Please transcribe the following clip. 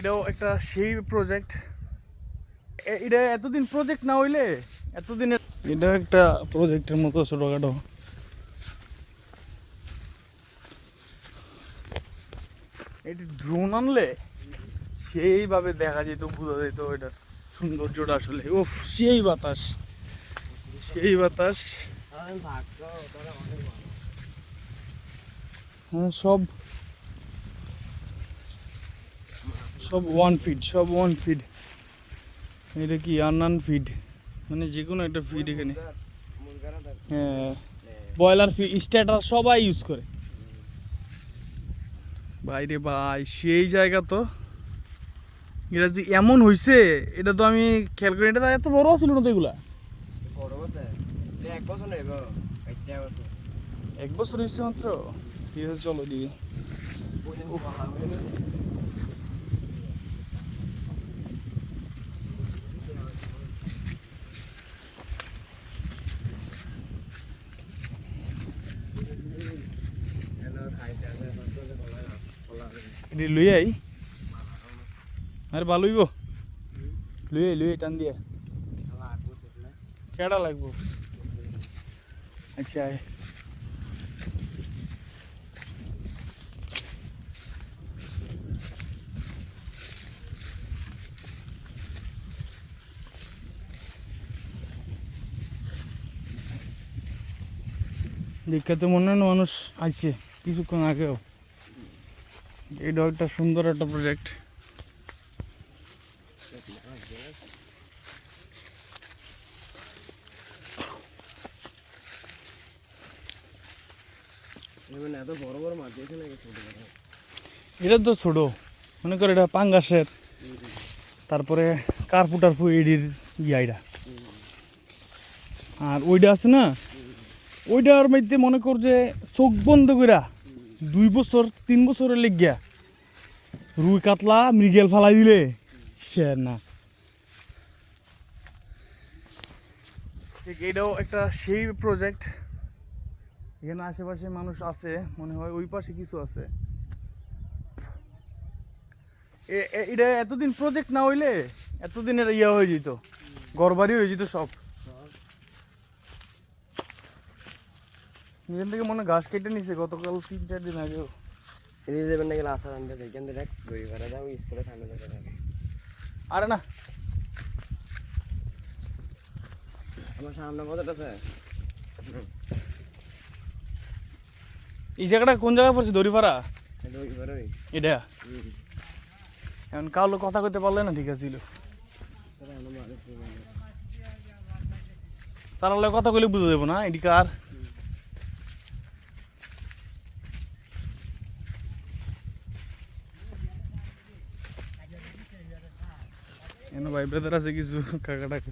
এটাও একটা সেই প্রজেক্ট এটা এতদিন প্রজেক্ট না হইলে এতদিনের এটা একটা প্রজেক্টের মতো ছোটোখাটো। এটি ড্রোন আনলে সেইভাবে দেখা যেত বোঝা যেত এটার সৌন্দর্যটা আসলে। উফ সেই বাতাস। সেই বাতাস। হ্যাঁ সব সব ওয়ান ফিড সব ওয়ান ফিড এটা কি আনান ফিড মানে যে কোনো একটা ফিড এখানে। হ্যাঁ। ব্রয়লার ফিড স্ট্যাটার সবাই ইউজ করে। বাইরে ভাই সেই জায়গা তো। এটা যে এমন হইছে এটা তো আমি খেয়াল করি এটা তো এত বড় ছিল না তো এগুলা? এক বছর হয়েছে মাত্র? ঠিক আছে চলো দিকে এটি লুই আই আরে ভালো হইব লুই আই লুই আই টান দিয়ে কেডা লাগবো আচ্ছা বিখ্যাত হয় মানুষ আইছে কিছুক্ষণ আগেও। এটা একটা সুন্দর একটা প্রজেক্ট মানে এটা তো ছোট। মনে করে এটা পাঙ্গাসের। তারপরে কার্পুটার ফু এডির ইয়া এটা। আর ওইটা আছে না ওইটার মধ্যে মনে কর যে চোখ বন্ধ কইরা দুই বছর, তিন বছরের লেগিয়া রুই কাতলা মৃগেল ফালাই দিলে, সে না। এটাও একটা সেই প্রজেক্ট এখানে আশেপাশে মানুষ আছে, মনে হয় ওই পাশে কিছু আছে। এটা এতদিন প্রজেক্ট না হইলে এতদিন এটা ইয়ে হয়ে যেত, ঘরবাড়ি হয়ে যেত সব। এখান থেকে মনে ঘাস কেটে নিছে গতকাল তিন চার দিন আগেও। এদিকে যাবেন নাকি আনতে এখান থেকে দেখ দুই ঘরে যাও স্কুলে ঠান্ডা থেকে থাকে আরে না। আমার সামনে মজাটা আছে। এই জায়গাটা কোন জায়গায় পড়ছে দড়িপাড়া? এটা? এখন কালো কথা কইতে পারলে না ঠিক আছিল তার কথা কইলে বুঝে দেবো না এটি কার? এনে ভাই ব্রাদার আছে কিছু কাকা টাকা